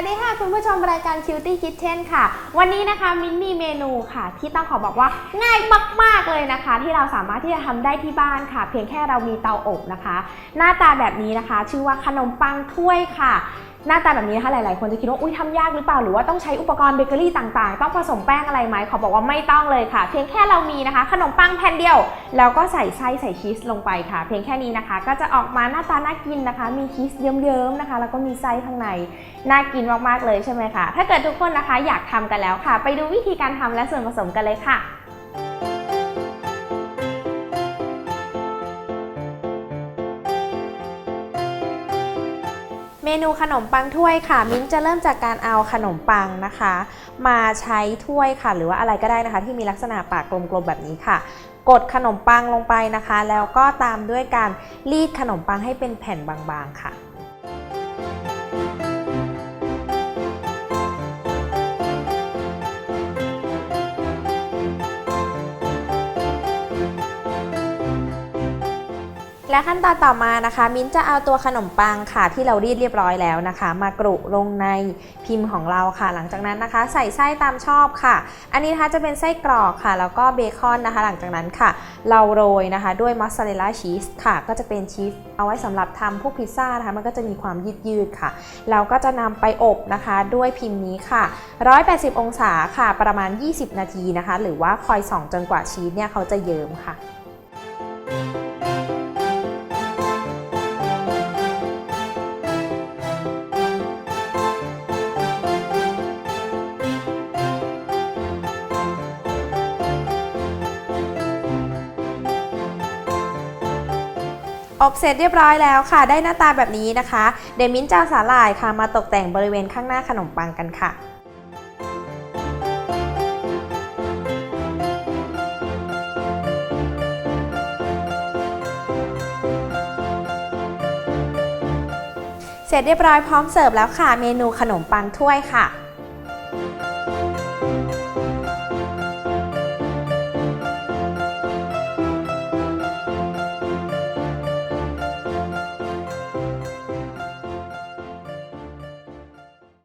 วัสดีค่ะคุณผู้ชมรายการ Cutie Kitchen ค่ะ วันนี้นะคะมินมีเมนูค่ะ ที่ต้องขอบอกว่าง่ายมาก ๆ เลยนะคะ ที่เราสามารถที่จะทำได้ที่บ้านค่ะ เพียงแค่เรามีเตาอบนะคะ หน้าตาแบบนี้นะคะ ชื่อว่าขนมปังถ้วยค่ะ หน้าตาแบบนี้นะคะหลายๆ คนจะคิดว่าอุ้ยทำยากหรือเปล่าหรือว่าต้องใช้อุปกรณ์เบเกอรี่ต่างๆ ต้องผสมแป้งอะไรไหมขอบอกว่าไม่ต้องเลยค่ะ เพียงแค่เรามีนะคะ ขนมปังแผ่นเดียว แล้วก็ใส่ไส้ใส่ชีสลงไปค่ะ เพียงแค่นี้นะคะ ก็จะออกมาหน้าตาน่ากินนะคะ มีชีสเยิ้มๆนะคะ แล้วก็มีไส้ข้างในน่ากินมากๆเลยใช่ไหมคะถ้าเกิดทุกคนนะคะอยากทำกันแล้วค่ะ ไปดูวิธีการทำและส่วนผสมกันเลยค่ะ เมนูขนมปังถ้วยค่ะ มิ้นจะเริ่มจากการเอาขนมปังนะคะ มาใช้ถ้วยค่ะ หรือว่าอะไรก็ได้นะคะ ที่มีลักษณะปากกลมๆแบบนี้ค่ะ กดขนมปังลงไปนะคะ แล้วก็ตามด้วยการรีดขนมปังให้เป็นแผ่นบางๆค่ะ และขั้นตอนต่อมานะคะ มิ้นจะเอาตัวขนมปังค่ะ ที่เรารีดเรียบร้อยแล้วนะคะ มากรุลงในพิมพ์ของเราค่ะ หลังจากนั้นนะคะ ใส่ไส้ตามชอบค่ะ อันนี้นะคะจะเป็นไส้กรอกค่ะ แล้วก็เบคอนนะคะ หลังจากนั้นค่ะ เราโรยนะคะ ด้วยมอสซาเรลล่าชีสค่ะ ก็จะเป็นชีสเอาไว้สำหรับทำพวกพิซซ่านะคะ มันก็จะมีความยืดยืดค่ะ เราก็จะนำไปอบนะคะด้วยพิมพ์นี้ค่ะ 180 องศาค่ะ ประมาณ 20 นาทีนะคะ หรือว่าคอยส่องจนกว่าชีสเนี่ยเขาจะเยิ้มค่ะ อบเสร็จเรียบร้อยแล้วค่ะ ได้หน้าตาแบบนี้นะคะ เดมินจะสาหร่ายค่ะมาตกแต่งบริเวณข้างหน้าขนมปังกันค่ะเสร็จเรียบร้อยพร้อมเสิร์ฟแล้วค่ะ เมนูขนมปังถ้วยค่ะ